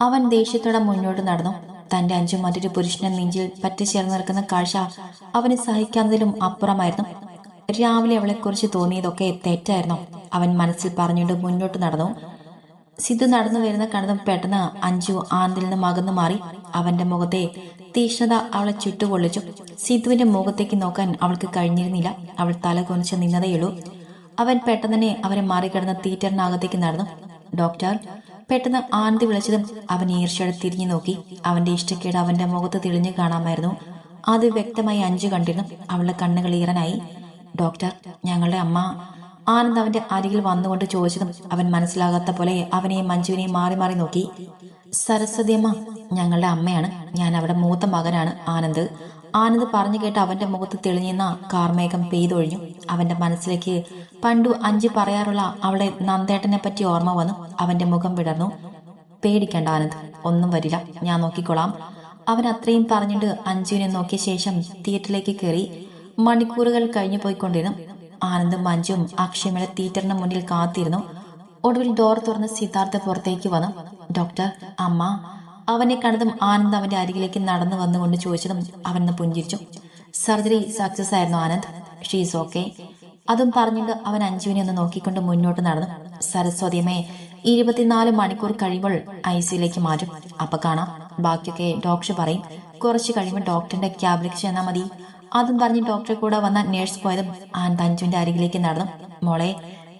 അവൻ ദേഷ്യത്തോടെ മുന്നോട്ട് നടന്നു. തന്റെ അഞ്ചു മറ്റൊരു പുരുഷനെ നെഞ്ചിൽ പറ്റിച്ചേർന്ന് നിൽക്കുന്ന കാഴ്ച അവന് സഹിക്കാത്തതിലും അപ്പുറമായിരുന്നു. രാവിലെ അവളെക്കുറിച്ച് തോന്നിയതൊക്കെ തെറ്റായിരുന്നു. അവൻ മനസ്സിൽ പറഞ്ഞുകൊണ്ട് മുന്നോട്ട് നടന്നു. സിദ്ധു നടന്നു വരുന്ന കണ്ടതും പെട്ടെന്ന് അഞ്ചു ആന്തിൽ നിന്ന് അകന്നു മാറി. അവന്റെ മുഖത്തെ തീക്ഷ്ണത അവളെ ചുട്ടുകൊള്ളിച്ചു സിദ്ധുവിന്റെ മുഖത്തേക്ക് നോക്കാൻ അവൾക്ക് കഴിഞ്ഞിരുന്നില്ല. അവൾ തല കുനിച്ച് നിന്നതേയുള്ളൂ. അവൻ പെട്ടെന്ന് തന്നെ അവരെ മറികടന്ന് തീറ്ററിനകത്തേക്ക് നടന്നു. ഡോക്ടർ പെട്ടെന്ന് ആനന്ദി വിളിച്ചതും അവൻ ഈർഷ്യയോടെ തിരിഞ്ഞു നോക്കി. അവന്റെ ഇഷ്ടക്കേട് അവന്റെ മുഖത്ത് തെളിഞ്ഞു കാണാമായിരുന്നു. അത് വ്യക്തമായി അഞ്ചു കണ്ടിരുന്നു. അവളുടെ കണ്ണുകൾ ഈറനായി. ഡോക്ടർ ഞങ്ങളുടെ അമ്മ. ആനന്ദ് അവന്റെ അരികിൽ വന്നുകൊണ്ട് ചോദിച്ചതും അവൻ മനസ്സിലാകാത്ത പോലെ അവനെയും മഞ്ജുവിനെയും മാറി മാറി നോക്കി. സരസ്വതി അമ്മ ഞങ്ങളുടെ അമ്മയാണ്. ഞാൻ അവിടെ മൂത്ത മകനാണ് ആനന്ദ്. ആനന്ദ് പറഞ്ഞു കേട്ട് അവന്റെ മുഖത്ത് തെളിഞ്ഞിരുന്ന കാർമേഘം പെയ്തൊഴിഞ്ഞു. അവന്റെ മനസ്സിലേക്ക് പണ്ടു അഞ്ചു പറയാറുള്ള അവളെ നന്ദേട്ടനെ പറ്റി ഓർമ്മ വന്നു. അവന്റെ മുഖം വിടർന്നു. പേടിക്കണ്ട ആനന്ദ് ഒന്നും വരില്ല. ഞാൻ നോക്കിക്കൊള്ളാം അവൻ അത്രയും പറഞ്ഞിട്ട് അഞ്ജുവിനെ നോക്കിയ ശേഷം തിയേറ്ററിലേക്ക് കയറി മണിക്കൂറുകൾ കഴിഞ്ഞു പോയിക്കൊണ്ടിരുന്നു. ആനന്ദും മഞ്ജുവും അക്ഷയമയുടെ തിയേറ്ററിന് മുന്നിൽ കാത്തിരുന്നു. ഒടുവിൽ ഡോർ തുറന്ന് സിദ്ധാർത്ഥ പുറത്തേക്ക് വന്നു. ഡോക്ടർ അമ്മ അവനെ കണ്ടതും ആനന്ദ് അവന്റെ അരികിലേക്ക് നടന്നു വന്നുകൊണ്ട് ചോദിച്ചതും അവനെന്ന് പുഞ്ചിരിച്ചു. സർജറി സക്സസ് ആയിരുന്നു ആനന്ദ്. ഷീസ് ഓക്കെ അതും പറഞ്ഞിട്ട് അവൻ അഞ്ജുവിനെ ഒന്ന് നോക്കിക്കൊണ്ട് മുന്നോട്ട് നടന്നു. സരസ്വതിയമ്മയെ ഇരുപത്തിനാല് മണിക്കൂർ കഴിയുമ്പോൾ ഐ സിയിലേക്ക് മാറ്റും. അപ്പൊ കാണാം. ബാക്കിയൊക്കെ ഡോക്ടർ പറയും. കുറച്ച് കഴിയുമ്പോൾ ഡോക്ടറിന്റെ ക്യാബിലേക്ക് ചെന്നാൽ മതി. അതും പറഞ്ഞ് ഡോക്ടറെ കൂടെ വന്ന നേഴ്സ് പോയതും ആനന്ദ് അഞ്ജുവിന്റെ അരികിലേക്ക് നടന്നു. മോളെ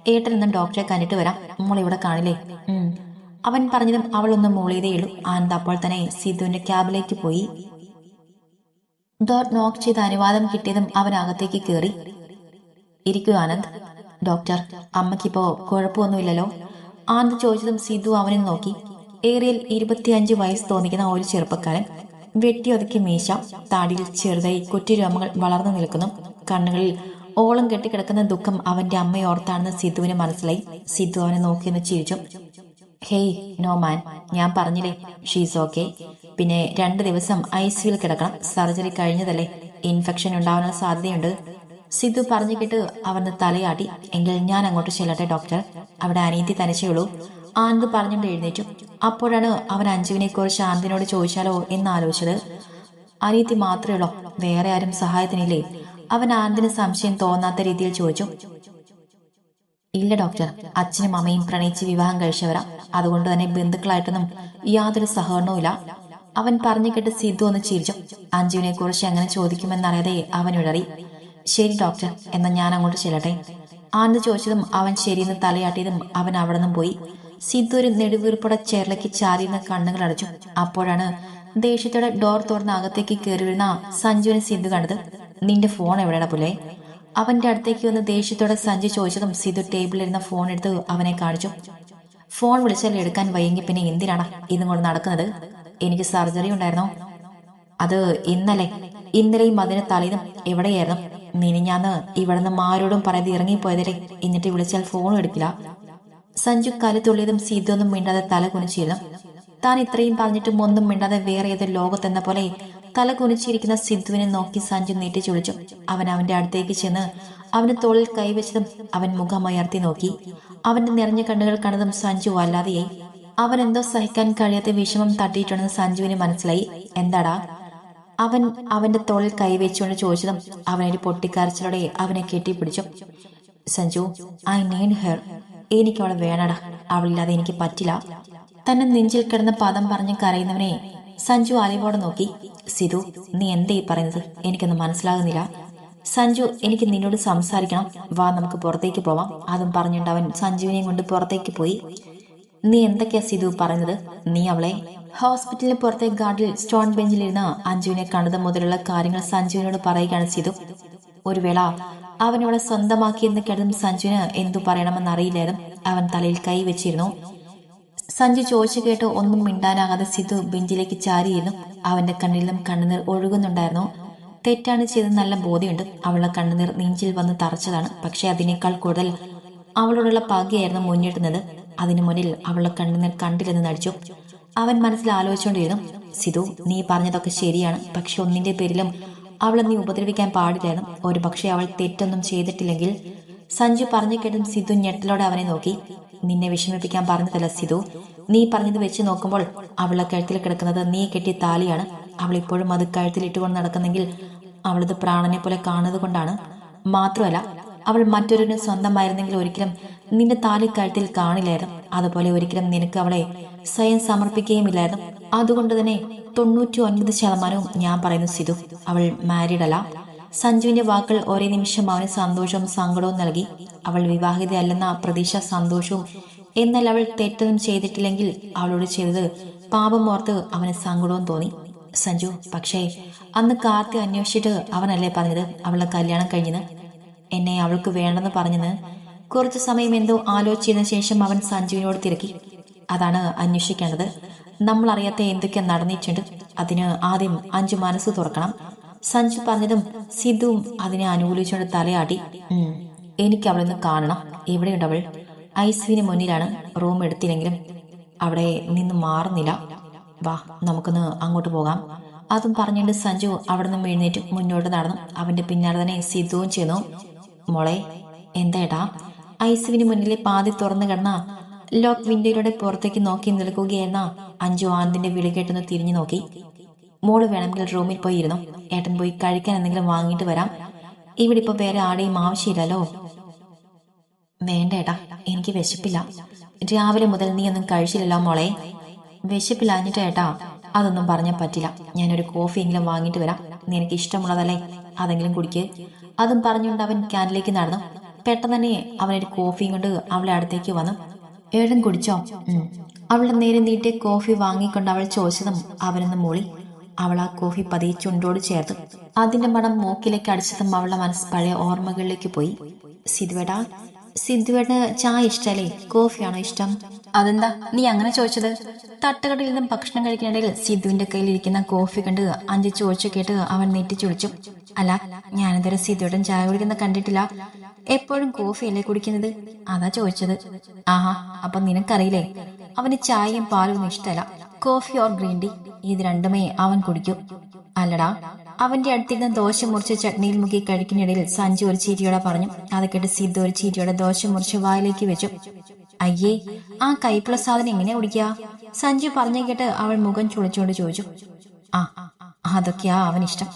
ഏട്ടൻ ഇന്നും ഡോക്ടറെ കണ്ടിട്ട് വരാം. മോളെ ഇവിടെ കാണില്ലേ? അവൻ പറഞ്ഞതും അവൾ ഒന്ന് മൂളിയതേയുള്ളൂ ആനന്ദ് അപ്പോൾ തന്നെ സിദ്ധുവിന്റെ ക്യാബിലേക്ക് പോയി. ഡോർ നോക്ക് ചെയ്ത് അനുവാദം കിട്ടിയതും അവൻ അകത്തേക്ക് കയറി ഇരിക്കൂ ആനന്ദ്. ഡോക്ടർ അമ്മയ്ക്കിപ്പോ കുഴപ്പമൊന്നുമില്ലല്ലോ? ആനന്ദ് ചോദിച്ചതും സിദ്ധു അവനെ നോക്കി. ഏറിയൽ ഇരുപത്തിയഞ്ച് വയസ്സ് തോന്നിക്കുന്ന ഒരു ചെറുപ്പക്കാരൻ. വെട്ടി ഒതുക്കി മീശ. താടിയിൽ ചെറുതായി കുറ്റിരോമങ്ങൾ വളർന്നു നിൽക്കുന്നു. കണ്ണുകളിൽ ഓളം കെട്ടിക്കിടക്കുന്ന ദുഃഖം അവന്റെ അമ്മയോർത്താണെന്ന് സിദ്ധുവിന് മനസ്സിലായി. സിദ്ധു അവനെ നോക്കിയെന്ന് ചിരിച്ചു. ഹേയ് നോ മാൻ ഞാൻ പറഞ്ഞില്ലേ ഷീസ് ഓക്കെ? പിന്നെ രണ്ട് ദിവസം ഐ കിടക്കണം. സർജറി കഴിഞ്ഞതല്ലേ. ഇൻഫെക്ഷൻ ഉണ്ടാവാനുള്ള സാധ്യതയുണ്ട്. സിദ്ധു പറഞ്ഞു കേട്ട് അവന് തലയാട്ടി. എങ്കിൽ ഞാൻ അങ്ങോട്ട് ചെല്ലട്ടെ ഡോക്ടർ? അവിടെ അനിയത്തി തനിച്ചേയുള്ളൂ ആനന്ദ് പറഞ്ഞുകൊണ്ട് എഴുന്നേറ്റു. അപ്പോഴാണ് അവൻ അഞ്ജുവിനെ കുറിച്ച് ആനന്ദിനോട് ചോദിച്ചാലോ എന്ന് ആലോചിച്ചത്. അനിയത്തി മാത്രമേ ഉള്ളോ? വേറെ ആരും സഹായത്തിനില്ലേ? അവൻ ആനന്ദിന് സംശയം തോന്നാത്ത രീതിയിൽ ചോദിച്ചു. ഇല്ല ഡോക്ടർ. അച്ഛനും അമ്മയും പ്രണയിച്ച് വിവാഹം കഴിച്ചവരാ. അതുകൊണ്ട് തന്നെ ബന്ധുക്കളായിട്ടൊന്നും യാതൊരു സഹകരണവുമില്ല അവൻ പറഞ്ഞു കേട്ട് സിദ്ധു ഒന്ന് ചിരിച്ചു. അഞ്ജുവിനെ കുറിച്ച് എങ്ങനെ ചോദിക്കുമെന്നറിയാതെ അവൻ ഇടറി ശരി ഡോക്ടർ. എന്നാ ഞാൻ അങ്ങോട്ട് ചെല്ലട്ടെ? ആനന്ദ് ചോദിച്ചതും അവൻ ശരിയെന്ന് തലയാട്ടിയതും അവൻ അവിടെ നിന്നും പോയി. സിദ്ധു ഒരു നെടുവീർപ്പുടെ ചേർലയ്ക്ക് ചാരിയുന്ന കണ്ണുകൾ അടച്ചു. അപ്പോഴാണ് ദേഷ്യത്തോടെ ഡോർ തുറന്ന അകത്തേക്ക് കയറി വരുന്ന സഞ്ജുവിനെ സിദ്ധു കണ്ടത്. നിന്റെ ഫോൺ എവിടെയാണ് പുല്ലേ? അവന്റെ അടുത്തേക്ക് വന്ന് ദേഷ്യത്തോടെ സഞ്ജു ചോദിച്ചതും സിധു ടേബിളിലിരുന്ന ഫോൺ എടുത്ത് അവനെ കാണിച്ചു. ഫോൺ വിളിച്ചാൽ എടുക്കാൻ വയ്യെങ്കിൽ പിന്നെ എന്തിനാണ് ഇന്നും കൊണ്ട് നടക്കുന്നത്? എനിക്ക് സർജറി ഉണ്ടായിരുന്നോ. അത് ഇന്നലെ ഇന്നലെയും അതിന് തലേന്നും എവിടെയായിരുന്നു? മിനിഞ്ഞാന്ന് ഇവിടെ നിന്ന് ആരോടും പറയാതെ ഇറങ്ങിപ്പോയതരെ എന്നിട്ട് വിളിച്ചാൽ ഫോൺ എടുക്കില്ല. സഞ്ജു കലിത്തുള്ളിയതും സീതൊന്നും മിണ്ടാതെ തല കുനിച്ചിരുന്നു. താൻ ഇത്രയും പറഞ്ഞിട്ടും ഒന്നും മിണ്ടാതെ വേറെ ഏത് ലോകത്തെന്ന പോലെ തല കുനിച്ചിരിക്കുന്ന സിദ്ധുവിനെ നോക്കി സഞ്ജു നീട്ടി ചുളിച്ചു. അവൻ അവന്റെ അടുത്തേക്ക് ചെന്ന് അവന് തോളിൽ കൈവച്ചതും അവൻ മുഖമയർത്തി നോക്കി. അവന്റെ നിറഞ്ഞ കണ്ണുകൾ കണ്ടതും സഞ്ജു വല്ലാതെയായി. അവൻ എന്തോ സഹിക്കാൻ കഴിയാത്ത വിഷമം തട്ടിയിട്ടുണ്ടെന്ന് സഞ്ജുവിന് മനസ്സിലായി. എന്താടാ? അവൻ അവന്റെ തോളിൽ കൈവച്ചുകൊണ്ട് ചോദിച്ചതും അവനൊരു പൊട്ടിക്കരച്ചിലൂടെ അവനെ കെട്ടിപ്പിടിച്ചു. Sanju I need her. എനിക്ക് അവളെ വേണടാ. അവളില്ലാതെ എനിക്ക് പറ്റില്ല. തന്നെ നെഞ്ചിൽ കിടന്ന പദം പറഞ്ഞ് കരയുന്നവനെ സഞ്ജു അലിവോടെ നോക്കി സിധു നീ എന്തേ പറയുന്നത്? എനിക്കൊന്നും മനസ്സിലാകുന്നില്ല. സഞ്ജു എനിക്ക് നിന്നോട് സംസാരിക്കണം. വാ നമുക്ക് പുറത്തേക്ക് പോവാം. അതും പറഞ്ഞിട്ട് അവൻ സഞ്ജുവിനെയും കൊണ്ട് പുറത്തേക്ക് പോയി. നീ എന്തൊക്കെയാ സിധു പറഞ്ഞത് നീ അവളെ ഹോസ്പിറ്റലിന് പുറത്തെ ഗാർഡിൽ സ്റ്റോൺ ബെഞ്ചിലിരുന്ന് അഞ്ജുവിനെ കണ്ടത് മുതലുള്ള കാര്യങ്ങൾ സഞ്ജുവിനോട് പറയുകയാണ് സിധു. ഒരു വേള അവൻ അവളെ സ്വന്തമാക്കിയെന്ന് കേട്ടതും സഞ്ജുവിന് എന്തു പറയണമെന്ന് അറിയില്ലായിരുന്നു അവൻ തലയിൽ കൈ വെച്ചിരുന്നു. സഞ്ജു ചോദിച്ചു കേട്ട് ഒന്നും മിണ്ടാനാകാതെ സിധു ബെഞ്ചിലേക്ക് ചാരിയിരുന്നു അവന്റെ കണ്ണിലും കണ്ണുനീർ ഒഴുകുന്നുണ്ടായിരുന്നു. തെറ്റാണ് ചെയ്ത് നല്ല ബോധ്യമുണ്ട്. അവളുടെ കണ്ണുനീർ നെഞ്ചിൽ വന്ന് തറച്ചതാണ്. പക്ഷെ അതിനേക്കാൾ കൂടുതൽ അവളോടുള്ള പകയായിരുന്നു മുന്നിട്ടുന്നത് അതിനു മുന്നിൽ അവളുടെ കണ്ണുനീർ കണ്ടില്ലെന്ന് നടിച്ചു. അവൻ മനസ്സിൽ ആലോചിച്ചുകൊണ്ടിരുന്നു. സിധു നീ പറഞ്ഞതൊക്കെ ശരിയാണ്. പക്ഷെ ഒന്നിന്റെ പേരിലും അവളെ നീ ഉപദ്രവിക്കാൻ പാടില്ലായിരുന്നു. ഒരു പക്ഷേ അവൾ തെറ്റൊന്നും ചെയ്തിട്ടില്ലെങ്കിൽ സഞ്ജു പറഞ്ഞു കേട്ടും സിധു ഞെട്ടലോടെ അവനെ നോക്കി. നിന്നെ വിഷമിപ്പിക്കാൻ പറഞ്ഞതല്ല സിധു. നീ പറഞ്ഞത് വെച്ച് നോക്കുമ്പോൾ അവളെ കഴുത്തിൽ കിടക്കുന്നത് നീ കെട്ടിയ താലിയാണ്. അവൾ ഇപ്പോഴും അത് കഴുത്തിൽ ഇട്ടുകൊണ്ട് നടക്കുന്നെങ്കിൽ അവളത് പ്രാണനെ പോലെ കാണുന്നത് കൊണ്ടാണ്. മാത്രമല്ല അവൾ മറ്റൊരു സ്വന്തമായിരുന്നെങ്കിൽ ഒരിക്കലും നിന്റെ താലി കഴുത്തിൽ കാണില്ലായിരുന്നു. അതുപോലെ ഒരിക്കലും നിനക്ക് അവളെ സ്വയം സമർപ്പിക്കുകയുമില്ലായിരുന്നു. അതുകൊണ്ട് തന്നെ തൊണ്ണൂറ്റി ഒൻപത് ശതമാനവും ഞാൻ പറയുന്നു സിധു. അവൾ മാരീഡ് അല്ല. സഞ്ജുവിന്റെ വാക്കുകൾ ഒരേ നിമിഷം അവന് സന്തോഷവും സങ്കടവും നൽകി. അവൾ വിവാഹിതയല്ലെന്ന പ്രതീക്ഷ സന്തോഷവും എന്നാൽ അവൾ തെറ്റൊന്നും ചെയ്തിട്ടില്ലെങ്കിൽ അവളോട് ചെയ്തത് പാപം ഓർത്ത് അവന് സങ്കടവും തോന്നി. സഞ്ജു പക്ഷേ അന്ന് കാർത്തി അന്വേഷിച്ചിട്ട് അവനല്ലേ പറഞ്ഞത് അവളുടെ കല്യാണം കഴിഞ്ഞത് എന്നെ അവൾക്ക് വേണ്ടെന്ന് പറഞ്ഞത് കുറച്ചു സമയം എന്തോ ആലോചിച്ചതിനു ശേഷം അവൻ സഞ്ജുവിനോട് തിരക്കി. അതാണ് അന്വേഷിക്കേണ്ടത്. നമ്മൾ അറിയാത്ത എന്തൊക്കെ നടന്നിട്ടുണ്ട്. അതിന് ആദ്യം അഞ്ചു മനസ്സ് തുറക്കണം. സഞ്ജു പറഞ്ഞതും സിദ്ധുവും അതിനെ അനുകൂലിച്ചുകൊണ്ട് തലയാട്ടി. "ഉം, എനിക്ക് ഒന്ന് കാണണം. എവിടെയുണ്ട് അവൾ? ഐസ്വിന് മുന്നിലാണ് റൂം എടുത്തില്ലെങ്കിലും അവിടെ നിന്ന് മാറുന്നില്ല. വാ നമുക്കൊന്ന് അങ്ങോട്ട് പോകാം. അതും പറഞ്ഞുകൊണ്ട് സഞ്ജു അവിടെ നിന്ന് എഴുന്നേറ്റ് മുന്നോട്ട് നടന്നു. അവന്റെ പിന്നാലെ തന്നെ സിദ്ധുവും ചെന്നു. മോളെ എന്താ ഐസുവിന് മുന്നിലെ പാതി തുറന്നു കിടന്ന ലോക്ക് വിൻഡോയിലൂടെ പുറത്തേക്ക് നോക്കി നിൽക്കുകയായിരുന്ന അഞ്ചു ആന്തിന്റെ വിളി കേട്ടൊന്ന് തിരിഞ്ഞു നോക്കി. മോൾ വേണമെങ്കിൽ റൂമിൽ പോയി ഇരുന്നു ഏട്ടൻ പോയി കഴിക്കാൻ എന്തെങ്കിലും വാങ്ങിയിട്ട് വരാം. ഇവിടെ ഇപ്പൊ വേറെ ആടെയും ആവശ്യമില്ലല്ലോ. വേണ്ട ഏട്ടാ എനിക്ക് വിശപ്പില്ല. രാവിലെ മുതൽ നീ ഒന്നും കഴിച്ചില്ലല്ലോ മോളെ. വിശപ്പില്ലാഞ്ഞിട്ട് ഏട്ടാ അതൊന്നും പറഞ്ഞാൽ പറ്റില്ല. ഞാനൊരു കോഫിയെങ്കിലും വാങ്ങിയിട്ട് വരാം. നിനക്ക് ഇഷ്ടമുള്ളതല്ലേ? അതെങ്കിലും കുടിക്ക്. അതും പറഞ്ഞുകൊണ്ട് അവൻ ക്യാനിലേക്ക് നടന്നു. പെട്ടെന്ന് തന്നെ അവനൊരു കോഫിയും കൊണ്ട് അവളെ അടുത്തേക്ക് വന്നു. ഏഴൻ കുടിച്ചോ. അവളുടെ നേരെ നീട്ടി കോഫി വാങ്ങിക്കൊണ്ട് അവൾ ചോദിച്ചതും അവനൊന്ന് മൂളി. അവൾ ആ കോഫി പതിയെ ചുണ്ടോട് ചേർത്തു അതിന്റെ മണം മൂക്കിലേക്ക് അടിച്ചതും അവളുടെ മനസ്സ് പഴയ ഓർമ്മകളിലേക്ക് പോയി. സിദ്വട സിധുവേട്ടന് ചായ ഇഷ്ടല്ലേ? കോഫിയാണോ ഇഷ്ടം? അതെന്താ നീ അങ്ങനെ ചോദിച്ചത്? തട്ടുകടയിൽ നിന്നും ഭക്ഷണം കഴിക്കുന്നിടയിൽ സിദ്ധുവിന്റെ കയ്യിൽ ഇരിക്കുന്ന കോഫി കണ്ട് അഞ്ച് ചോദിച്ചു കേട്ട് അവൻ നെറ്റി നെറ്റിച്ചൊളിച്ചു അല്ല ഞാനിതുവരെ സിദ്ധുവേടൻ ചായ കുടിക്കുന്ന കണ്ടിട്ടില്ല. എപ്പോഴും കോഫിയല്ലേ കുടിക്കുന്നത്? അതാ ചോദിച്ചത്. ആഹാ അപ്പൊ നിനക്കറിയില്ലേ? അവന് ചായയും പാലും ഒന്നും ഇഷ്ടമല്ല. Coffee or green tea? ഇത് രണ്ടുമേ അവൻ കുടിക്കും. അല്ലടാ അവന്റെ അടുത്തിരുന്ന് ദോശ മുറിച്ച് ചട്നിയിൽ മുക്കി കഴിക്കുന്നിടയിൽ സഞ്ജു ഒരു ചീരിയോടെ പറഞ്ഞു അത് കേട്ട് സിദ്ധു ഒരു ചീരിയോടെ ദോശ മുറിച്ച് വായിലേക്ക് വെച്ചു. അയ്യേ ആ കൈപ്പുള്ള സാധനം എങ്ങനെ കുടിക്കുക? സഞ്ജു പറഞ്ഞു കേട്ട് അവൾ മുഖം ചുളിച്ചുകൊണ്ട് ചോദിച്ചു. ആ അതൊക്കെയാ അവനിഷ്ടം.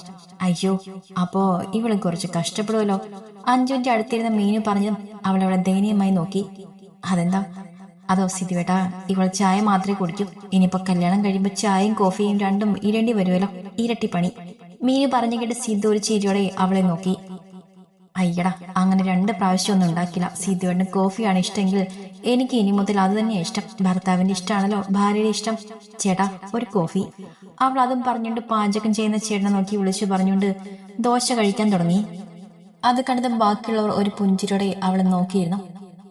അയ്യോ അപ്പോ ഇവളെ കുറച്ച് കഷ്ടപ്പെടുമല്ലോ അഞ്ജുവിന്റെ അടുത്തിരുന്ന മീനു പറഞ്ഞതും അവളവിടെ അവളെ ദയനീയമായി നോക്കി. അതെന്താ? അതോ സിദ്ധിവേട്ടാ ഇവൾ ചായ മാത്രമേ കുടിക്കൂ. ഇനിയിപ്പോ കല്യാണം കഴിയുമ്പോ ചായയും കോഫിയും രണ്ടും ഇരണ്ടി വരുമല്ലോ പണി മീനു പറഞ്ഞു കേട്ട് സിദ്ധു ഒരു ചിരിയോടെ അവളെ നോക്കി. അയ്യടാ അങ്ങനെ രണ്ട് പ്രാവശ്യം ഒന്നും ഉണ്ടാക്കില്ല. സിദ്ധുവേട്ടന് കോഫിയാണ് ഇഷ്ടമെങ്കിൽ എനിക്ക് ഇനി മുതൽ അത് തന്നെയാണ് ഇഷ്ടം. ഭർത്താവിന്റെ ഇഷ്ടമാണല്ലോ ഭാര്യയുടെ ഇഷ്ടം. ചേട്ടാ ഒരു കോഫി. അവൾ അതും പറഞ്ഞുകൊണ്ട് പാചകം ചെയ്യുന്ന ചേട്ടനെ നോക്കി വിളിച്ചു പറഞ്ഞുകൊണ്ട് ദോശ കഴിക്കാൻ തുടങ്ങി. അത് കണ്ടതും ബാക്കിയുള്ളവർ ഒരു പുഞ്ചിരിയോടെ അവളെ നോക്കിയിരുന്നു.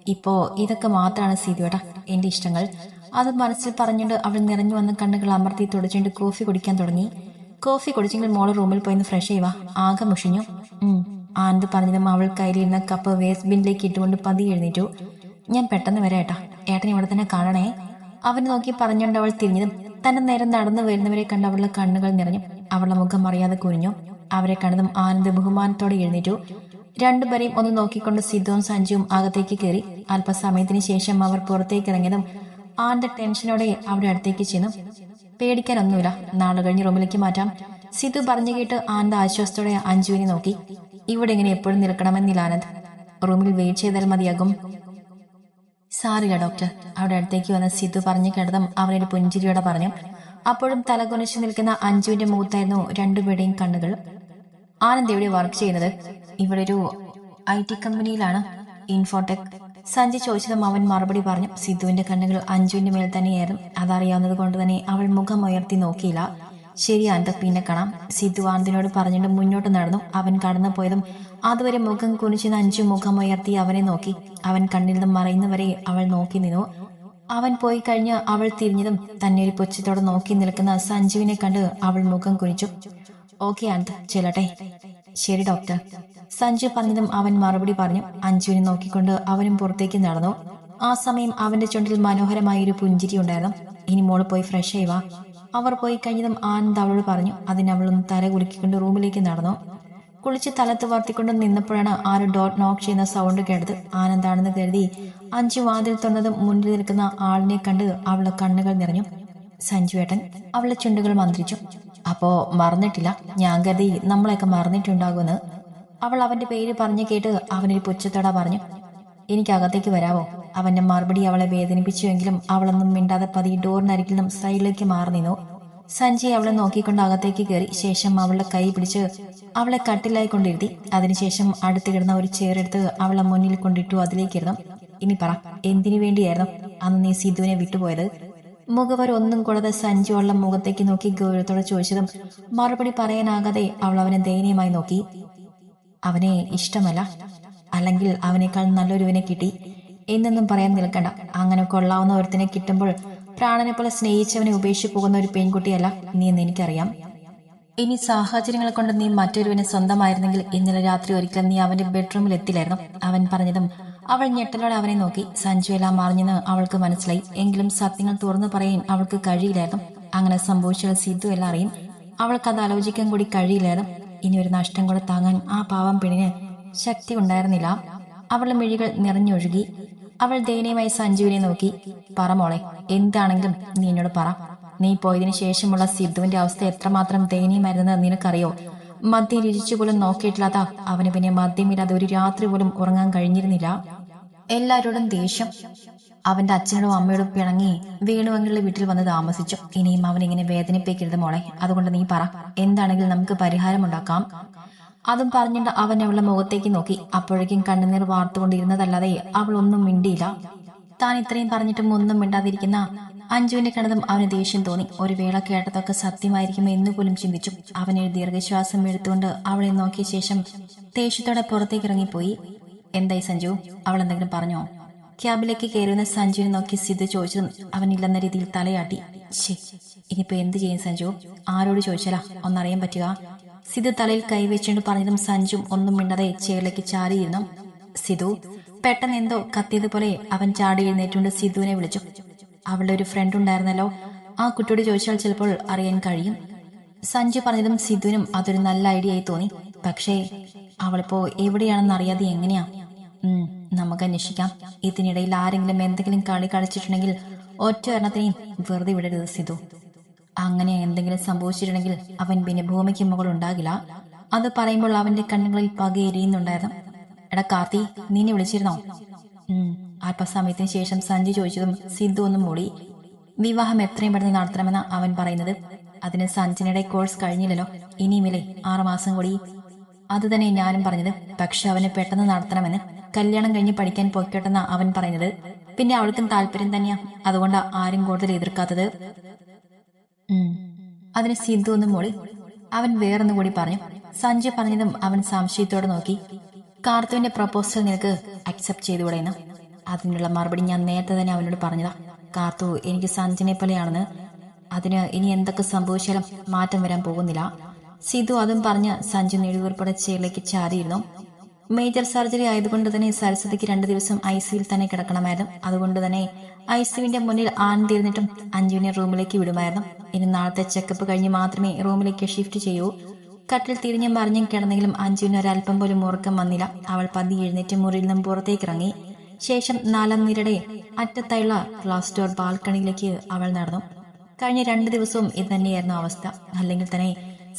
ഇപ്പോ ഇതൊക്കെ മാത്രമാണ് സിധുവേട്ടാ എന്റെ ഇഷ്ടങ്ങൾ. അത് മനസ്സിൽ പറഞ്ഞുകൊണ്ട് അവൾ നിറഞ്ഞു വന്ന കണ്ണുകൾ അമർത്തി തുടച്ചുകൊണ്ട് കോഫി കുടിക്കാൻ തുടങ്ങി. കോഫി കുടിച്ചെങ്കിൽ മോൾ റൂമിൽ പോയി ഫ്രഷ് ചെയ്യുക ആകെ മുഷിഞ്ഞു. ആനന്ദ് പറഞ്ഞതും അവൾ കയ്യിലിരുന്ന കപ്പ് വേസ്റ്റ് ബിന്നിലേക്ക് ഇട്ടുകൊണ്ട് പതി എഴുന്നേറ്റു. ഞാൻ പെട്ടെന്ന് വരാം ഏട്ടാ. ഏട്ടൻ ഇവിടെ തന്നെ കാണണേ. അവനെ നോക്കി പറഞ്ഞുകൊണ്ട് അവൾ തിരിഞ്ഞതും തന്റെ നേരം നടന്നു വരുന്നവരെ കണ്ട് അവളുടെ കണ്ണുകൾ നിറഞ്ഞു. അവളുടെ മുഖം അറിയാതെ കുനിഞ്ഞു. അവരെ കണ്ടതും ആനന്ദ് ബഹുമാനത്തോടെ എഴുന്നേറ്റു. രണ്ടുപേരെയും ഒന്ന് നോക്കിക്കൊണ്ട് സിദ്ധുവും സഞ്ജുവും അകത്തേക്ക് കയറി അല്പസമയത്തിന് ശേഷം അവർ പുറത്തേക്ക് ഇറങ്ങിയതും ആന്റെ ടെൻഷനോടെ അവിടെ അടുത്തേക്ക് ചെന്നു. പേടിക്കാനൊന്നുമില്ല. നാളെ കഴിഞ്ഞ് റൂമിലേക്ക് മാറ്റാം. സിദ്ധു പറഞ്ഞു കേട്ട് ആന്റെ ആശ്വാസത്തോടെ അഞ്ജുവിനെ നോക്കി. ഇവിടെ ഇങ്ങനെ എപ്പോഴും നിൽക്കണമെന്നില്ല ആനന്ദ്. റൂമിൽ വെയിറ്റ് ചെയ്താൽ മതിയാകും. സാറില്ല ഡോക്ടർ. അവിടെ അടുത്തേക്ക് വന്ന സിദ്ധു പറഞ്ഞു കേട്ടതും അവനൊരു പുഞ്ചിരിയോടെ പറഞ്ഞു. അപ്പോഴും തലകുനിച്ച് നിൽക്കുന്ന അഞ്ജുവിന്റെ മുഖത്തായിരുന്നു രണ്ടുപേരുടെയും കണ്ണുകൾ. ആനന്ദ് എവിടെ വർക്ക് ചെയ്യുന്നത്. ഇവിടെ ഒരു ഐ ടി കമ്പനിയിലാണ് ഇൻഫോടെക് സഞ്ജി ചോദിച്ചതും അവൻ മറുപടി പറഞ്ഞു സിദ്ധുവിന്റെ കണ്ണുകൾ അഞ്ജുവിന്റെ മേൽ തന്നെയായിരുന്നു. അതറിയാവുന്നത് കൊണ്ട് തന്നെ അവൾ മുഖം ഉയർത്തി നോക്കിയില്ല. ശരി ആനന്ദ് പിന്നെ കാണാം. സിദ്ധു ആനന്ദിനോട് പറഞ്ഞിട്ട് മുന്നോട്ട് നടന്നു. അവൻ കടന്നു പോയതും അതുവരെ മുഖം കുനിച്ച് അഞ്ചു മുഖം ഉയർത്തി അവനെ നോക്കി. അവൻ കണ്ണിൽ നിന്നും മറയുന്നവരെ അവൾ നോക്കി നിന്നു. അവൻ പോയി കഴിഞ്ഞ് അവൾ തിരിഞ്ഞതും തന്നെ ഒരു പുച്ഛത്തോടെ നോക്കി നിൽക്കുന്ന സഞ്ജുവിനെ കണ്ട് അവൾ മുഖം കുനിച്ചു. ഓക്കെ അനന്ത് ചെല്ലട്ടെ. ശരി ഡോക്ടർ. സഞ്ജു പറഞ്ഞതും അവൻ മറുപടി പറഞ്ഞു. അഞ്ജുവിനെ നോക്കിക്കൊണ്ട് അവനും പുറത്തേക്ക് നടന്നു. ആ സമയം അവന്റെ ചുണ്ടിൽ മനോഹരമായ ഒരു പുഞ്ചിരി ഉണ്ടായിരുന്നു. ഇനി മോൾ പോയി ഫ്രഷ് ആയി അവർ പോയി കഴിഞ്ഞതും ആനന്ദ് അവളോട് പറഞ്ഞു അതിന് അവളൊന്ന് തല കുലുക്കിക്കൊണ്ട് റൂമിലേക്ക് നടന്നു. കുളിച്ച് തലത്ത് വർത്തിക്കൊണ്ട് നിന്നപ്പോഴാണ് ആര് ഡോട്ട് നോക്ക് ചെയ്യുന്ന സൗണ്ട് കേട്ടത്. ആനന്ദാണെന്ന് കരുതി അഞ്ചു വാതിൽ തുറന്നതും മുന്നിൽ നിൽക്കുന്ന ആളിനെ കണ്ട് അവളുടെ കണ്ണുകൾ നിറഞ്ഞു. സഞ്ജുവേട്ടൻ അവളുടെ ചുണ്ടുകൾ മന്ത്രിച്ചു. അപ്പോ മറന്നിട്ടില്ല. ഞാൻ കരുതി നമ്മളെയൊക്കെ മറന്നിട്ടുണ്ടാകുമെന്ന്. അവൾ അവന്റെ പേര് പറഞ്ഞു കേട്ട് അവനൊരു പുച്ഛത്തോട പറഞ്ഞു എനിക്ക് അകത്തേക്ക് വരാവോ? അവന്റെ മറുപടി അവളെ വേദനിപ്പിച്ചുവെങ്കിലും അവളൊന്നും മിണ്ടാതെ പതി ഡോറിനരികിൽ നിന്നും സൈഡിലേക്ക് മാറി നിന്നു. സഞ്ജയ് അവളെ നോക്കിക്കൊണ്ട് അകത്തേക്ക് കയറി ശേഷം അവളുടെ കൈ പിടിച്ച് അവളെ കട്ടിലായി കൊണ്ടിരുത്തി അതിനുശേഷം അടുത്ത് കിടന്ന ഒരു ചെയറെടുത്ത് അവളെ മുന്നിൽ കൊണ്ടിട്ടു അതിലേക്കിരുന്നു. ഇനി പറ എന്തിനു വേണ്ടിയായിരുന്നു അന്ന് നീ സിധുവിനെ വിട്ടുപോയത്? മുഖവർ ഒന്നും കൂടാതെ സഞ്ജു മുഖത്തേക്ക് നോക്കി ഗൗരവത്തോടെ ചോദിച്ചതും മറുപടി പറയാനാകാതെ അവൾ അവനെ ദയനീയമായി നോക്കി. അവനെ ഇഷ്ടമല്ല. അല്ലെങ്കിൽ അവനേക്കാൾ നല്ലൊരുവിനെ കിട്ടി. എന്നൊന്നും പറയാൻ നിൽക്കണ്ട. അങ്ങനെ കൊള്ളാവുന്ന ഒരുത്തിനെ കിട്ടുമ്പോൾ പ്രാണനെ പോലെ സ്നേഹിച്ചവനെ ഉപേക്ഷിച്ചു പോകുന്ന ഒരു പെൺകുട്ടിയല്ല നീ എന്ന് എനിക്കറിയാം. ഇനി സാഹചര്യങ്ങൾ കൊണ്ട് നീ മറ്റൊരുവനെ സ്വന്തമായിരുന്നെങ്കിൽ ഇന്നലെ രാത്രി ഒരിക്കലും നീ അവന്റെ ബെഡ്റൂമിൽ എത്തില്ലായിരുന്നു. അവൻ പറഞ്ഞതും അവൾ ഞെട്ടലോടെ അവനെ നോക്കി. സഞ്ജു എല്ലാം അറിഞ്ഞെന്ന് അവൾക്ക് മനസ്സിലായി. എങ്കിലും സത്യങ്ങൾ തുറന്നു പറയാൻ അവൾക്ക് കഴിയില്ലായിരുന്നു. അങ്ങനെ സംഭവിച്ചത് സിദ്ധു എല്ലാം അറിയും. അവൾക്ക് അത് ആലോചിക്കാൻ കൂടി കഴിയില്ലായിരുന്നു. ഇനി ഒരു നഷ്ടം കൂടെ താങ്ങാൻ ആ പാവം പെണ്ണിന് ശക്തി ഉണ്ടായിരുന്നില്ല. അവളുടെ മിഴികൾ നിറഞ്ഞൊഴുകി. അവൾ ദയനീയമായി സഞ്ജുവിനെ നോക്കി. പറ മോളെ എന്താണെങ്കിലും നീ എന്നോട് പറ. നീ പോയതിനു ശേഷമുള്ള സിദ്ധുവിന്റെ അവസ്ഥ എത്രമാത്രം ദയനീയമായിരുന്നെന്ന് നിനക്കറിയോ? മദ്യം രുചിച്ചു പോലും നോക്കിയിട്ടില്ലാത്ത അവന് പിന്നെ മദ്യമില്ലാതെ ഒരു രാത്രി പോലും ഉറങ്ങാൻ കഴിഞ്ഞിരുന്നില്ല. എല്ലാവരോടും ദേഷ്യം. അവന്റെ അച്ഛനോടും അമ്മയോടും പിണങ്ങി വേണുവങ്ങളുടെ വീട്ടിൽ വന്ന് താമസിച്ചു. ഇനിയും അവൻ ഇങ്ങനെ വേദനിപ്പിക്കരുത് മോളെ. അതുകൊണ്ട് നീ പറ എന്താണെങ്കിലും നമുക്ക് പരിഹാരമുണ്ടാക്കാം അതും പറഞ്ഞിട്ട് അവൻ അവളുടെ മുഖത്തേക്ക് നോക്കി. അപ്പോഴേക്കും കണ്ണുനീർ വാർത്തുകൊണ്ടിരുന്നതല്ലാതെ അവൾ ഒന്നും മിണ്ടിയില്ല. താൻ ഇത്രയും പറഞ്ഞിട്ടും ഒന്നും മിണ്ടാതിരിക്കുന്ന അഞ്ജുവിന്റെ കണ്ടതും അവന് ദേഷ്യം തോന്നി. ഒരു വേള കേട്ടതൊക്കെ സത്യമായിരിക്കും എന്ന് പോലും ചിന്തിച്ചു. അവനൊരു ദീർഘശ്വാസം എടുത്തുകൊണ്ട് അവളെ നോക്കിയ ശേഷം ദേഷ്യത്തോടെ പുറത്തേക്ക് ഇറങ്ങിപ്പോയി. എന്തായി സഞ്ജു? അവൾ എന്തെങ്കിലും പറഞ്ഞോ? ക്യാബിലേക്ക് കയറുന്ന സഞ്ജുവിനെ നോക്കി സിദ്ധു ചോദിച്ചതും അവനില്ലെന്ന രീതിയിൽ തലയാട്ടി. ഇനിയിപ്പോ എന്ത് ചെയ്യും സഞ്ജു? ആരോട് ചോദിച്ചാലാ? ഒന്നറിയാൻ പറ്റുക? സിദ്ധു തലയിൽ കൈവച്ചുകൊണ്ട് പറഞ്ഞതും സഞ്ജും ഒന്നും മിണ്ടാതെ ചെയറിലേക്ക് ചാരിയിരുന്നു സിധു പെട്ടെന്ന് എന്തോ കത്തിയതുപോലെ അവൻ ചാടി എഴുന്നേറ്റുകൊണ്ട് സിധുവിനെ വിളിച്ചു. അവളുടെ ഒരു ഫ്രണ്ട് ഉണ്ടായിരുന്നല്ലോ. ആ കുട്ടിയോട് ചോദിച്ചാൽ ചിലപ്പോൾ അറിയാൻ കഴിയും. സഞ്ജു പറഞ്ഞതും സിധുവിനും അതൊരു നല്ല ഐഡിയ ആയി തോന്നി. പക്ഷേ അവളിപ്പോ എവിടെയാണെന്ന് അറിയാതെ എങ്ങനെയാ? നമുക്ക് അന്വേഷിക്കാം. ഇതിനിടയിൽ ആരെങ്കിലും എന്തെങ്കിലും കളി കളിച്ചിട്ടുണ്ടെങ്കിൽ ഒറ്റ എണ്ണത്തിനെയും വെറുതെ വിടരുത് സിധു അങ്ങനെ എന്തെങ്കിലും സംഭവിച്ചിട്ടുണ്ടെങ്കിൽ അവൻ പിന്നെ ഭൂമിക്ക് മുകൾ ഉണ്ടാകില്ല. അത് പറയുമ്പോൾ അവന്റെ കണ്ണുകളിൽ പക എരിയുന്നുണ്ടായിരുന്നു. എടാ കാർത്തി നിന്നെ വിളിച്ചിരുന്നോ? അല്പസമയത്തിന് ശേഷം സഞ്ജു ചോദിച്ചതും സിദ്ധു ഒന്നും മൂടി. വിവാഹം എത്രയും പെട്ടെന്ന് നടത്തണമെന്ന് അവൻ പറയുന്നത്. അതിന് സഞ്ജനയുടെ കോഴ്സ് കഴിഞ്ഞില്ലല്ലോ. ഇനിയുമില്ലേ ആറുമാസം കൂടി അത് തന്നെ ഞാനും പറഞ്ഞത്. പക്ഷെ അവനെ പെട്ടെന്ന് നടത്തണമെന്ന് കല്യാണം കഴിഞ്ഞ് പഠിക്കാൻ പൊയ്ക്കോട്ടെന്നാ അവൻ പറയുന്നത്. പിന്നെ അവൾക്കും താല്പര്യം തന്നെയാ. അതുകൊണ്ട് ആരും കൂടുതൽ എതിർക്കാത്തത്. അതിന് സിദ്ധു ഒന്ന് മൂളി. അവൻ വേറൊന്നും കൂടി പറഞ്ഞു. സഞ്ജു പറഞ്ഞതും അവൻ സംശയത്തോടെ നോക്കി. കാർത്തുവിന്റെ പ്രപ്പോസൽ നിനക്ക് അക്സെപ്റ്റ് ചെയ്തുകൂടെയെന്ന്. അതിനുള്ള മറുപടി ഞാൻ നേരത്തെ തന്നെ അവനോട് പറഞ്ഞതാ. കാർത്തു എനിക്ക് സഞ്ജനെ പോലെയാണെന്ന്. അതിന് ഇനി എന്തൊക്കെ സംഭവിച്ചാലും മാറ്റം വരാൻ പോകുന്നില്ല. സിധു അതും പറഞ്ഞ് സഞ്ജു നെടുവീർപ്പടെ ചേലേക്ക് ചാരിയിരുന്നു. മേജർ സർജറി ആയതുകൊണ്ട് തന്നെ സരസ്വതിക്ക് രണ്ടു ദിവസം ഐ സിയിൽ തന്നെ കിടക്കണമായിരുന്നു. അതുകൊണ്ട് തന്നെ ഐ സിയുവിന്റെ മുന്നിൽ ആനന്ദിരുന്നിട്ടും അഞ്ജുവിനെ റൂമിലേക്ക് വിടുമായിരുന്നു. ഇനി നാളത്തെ ചെക്കപ്പ് കഴിഞ്ഞ് മാത്രമേ റൂമിലേക്ക് ഷിഫ്റ്റ് ചെയ്യൂ. കട്ടിൽ തിരിഞ്ഞും പറഞ്ഞും കിടന്നെങ്കിലും അഞ്ജുവിന് ഒരല്പം പോലും ഉറക്കം വന്നില്ല. അവൾ പതി എഴുന്നേറ്റ് മുറിയിൽ നിന്നും പുറത്തേക്ക് ഇറങ്ങി. ശേഷം നാലാം നിരയുടെ അറ്റത്തായുള്ള ഗ്ലാസ് ഡോർ ബാൽക്കണിയിലേക്ക് അവൾ നടന്നു. കഴിഞ്ഞ രണ്ട് ദിവസവും ഇത് തന്നെയായിരുന്നു അവസ്ഥ. അല്ലെങ്കിൽ തന്നെ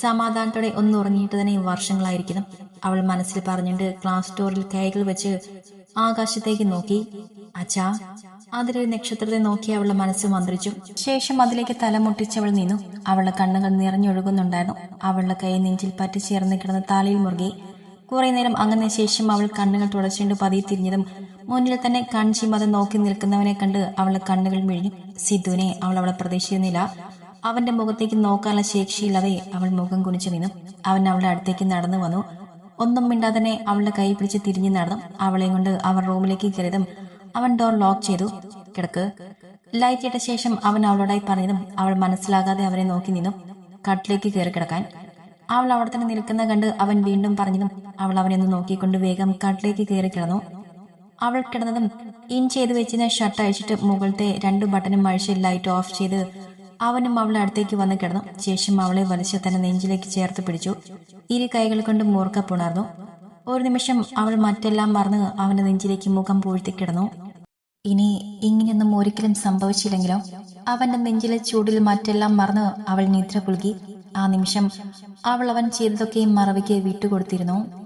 സമാധാനത്തോടെ ഒന്ന് ഉറങ്ങിയിട്ട് തന്നെ വർഷങ്ങളായിരിക്കണം അവൾ മനസ്സിൽ പറഞ്ഞിട്ട് ക്ലാസ് ഡോറിൽ കൈകൾ വെച്ച് ആകാശത്തേക്ക് നോക്കി. അച്ഛാ അതിലൊരു നക്ഷത്രത്തെ നോക്കി അവളുടെ മനസ്സ് മന്ത്രിച്ചു. ശേഷം അതിലേക്ക് തലമുട്ടിച്ചവൾ നിന്നു. അവളുടെ കണ്ണുകൾ നിറഞ്ഞൊഴുകുന്നുണ്ടായിരുന്നു. അവളുടെ കൈ നെഞ്ചിൽ പറ്റിച്ചേർന്ന് കിടന്ന് താലയിൽ മുറുകി. കുറെ നേരം അങ്ങനെ ശേഷം അവൾ കണ്ണുകൾ തുടച്ചുകൊണ്ട് പതിയെ തിരിഞ്ഞതും മുന്നിൽ തന്നെ കൺചിമത നോക്കി നിൽക്കുന്നവനെ കണ്ട് അവളുടെ കണ്ണുകൾ മിഴിഞ്ഞു. സിദ്ധുവിനെ അവൾ അവളെ പ്രതീക്ഷിക്കുന്നില്ല. അവന്റെ മുഖത്തേക്ക് നോക്കാനുള്ള ശേഷിയില്ലാതെ അവൾ മുഖം കുനിച്ചു നിന്നു. അവൻ അവളുടെ അടുത്തേക്ക് നടന്നു വന്നു. ഒന്നും മിണ്ടാതെ തന്നെ അവളുടെ കൈ പിടിച്ച് തിരിഞ്ഞു നടന്നു. അവളെ കൊണ്ട് അവൻ റൂമിലേക്ക് കയറിയതും അവൻ ഡോർ ലോക്ക് ചെയ്തു. കിടക്ക്. ലൈറ്റ് ഇട്ട ശേഷം അവൻ അവളോടായി പറഞ്ഞതും അവൾ മനസ്സിലാകാതെ അവനെ നോക്കി നിന്നു. കട്ടിലേക്ക് കയറി കിടക്കാൻ. അവൾ അവിടെ തന്നെ നിൽക്കുന്ന കണ്ട് അവൻ വീണ്ടും പറഞ്ഞതും അവൾ അവനെ ഒന്ന് നോക്കിക്കൊണ്ട് വേഗം കട്ടിലേക്ക് കയറി കിടന്നു. അവൾ കിടന്നതും ഇൻ ചെയ്ത് വെച്ചിരുന്ന ഷർട്ട് അഴിച്ചിട്ട് മുകളിലത്തെ രണ്ട് ബട്ടണും അഴിച്ച് ലൈറ്റ് ഓഫ് ചെയ്ത് അവനും അവളെ അടുത്തേക്ക് വന്ന് കിടന്നു. ശേഷം അവളെ വലിച്ച് തന്റെ നെഞ്ചിലേക്ക് ചേർത്ത് പിടിച്ചു. ഇരു കൈകൾ കൊണ്ട് മൂർക്ക പുണർന്നു. ഒരു നിമിഷം അവൾ മറ്റെല്ലാം മറന്ന് അവന്റെ നെഞ്ചിലേക്ക് മുഖം പൂഴ്ത്തി കിടന്നു. ഇനി ഇങ്ങനെയൊന്നും ഒരിക്കലും സംഭവിച്ചില്ലെങ്കിലും? അവന്റെ നെഞ്ചിലെ ചൂടിൽ മറ്റെല്ലാം മറന്ന് അവൾ നിദ്ര പുൽകി. ആ നിമിഷം അവൾ അവൻ ചെയ്തതൊക്കെയും മറവിക്ക് വിട്ടുകൊടുത്തിരുന്നു.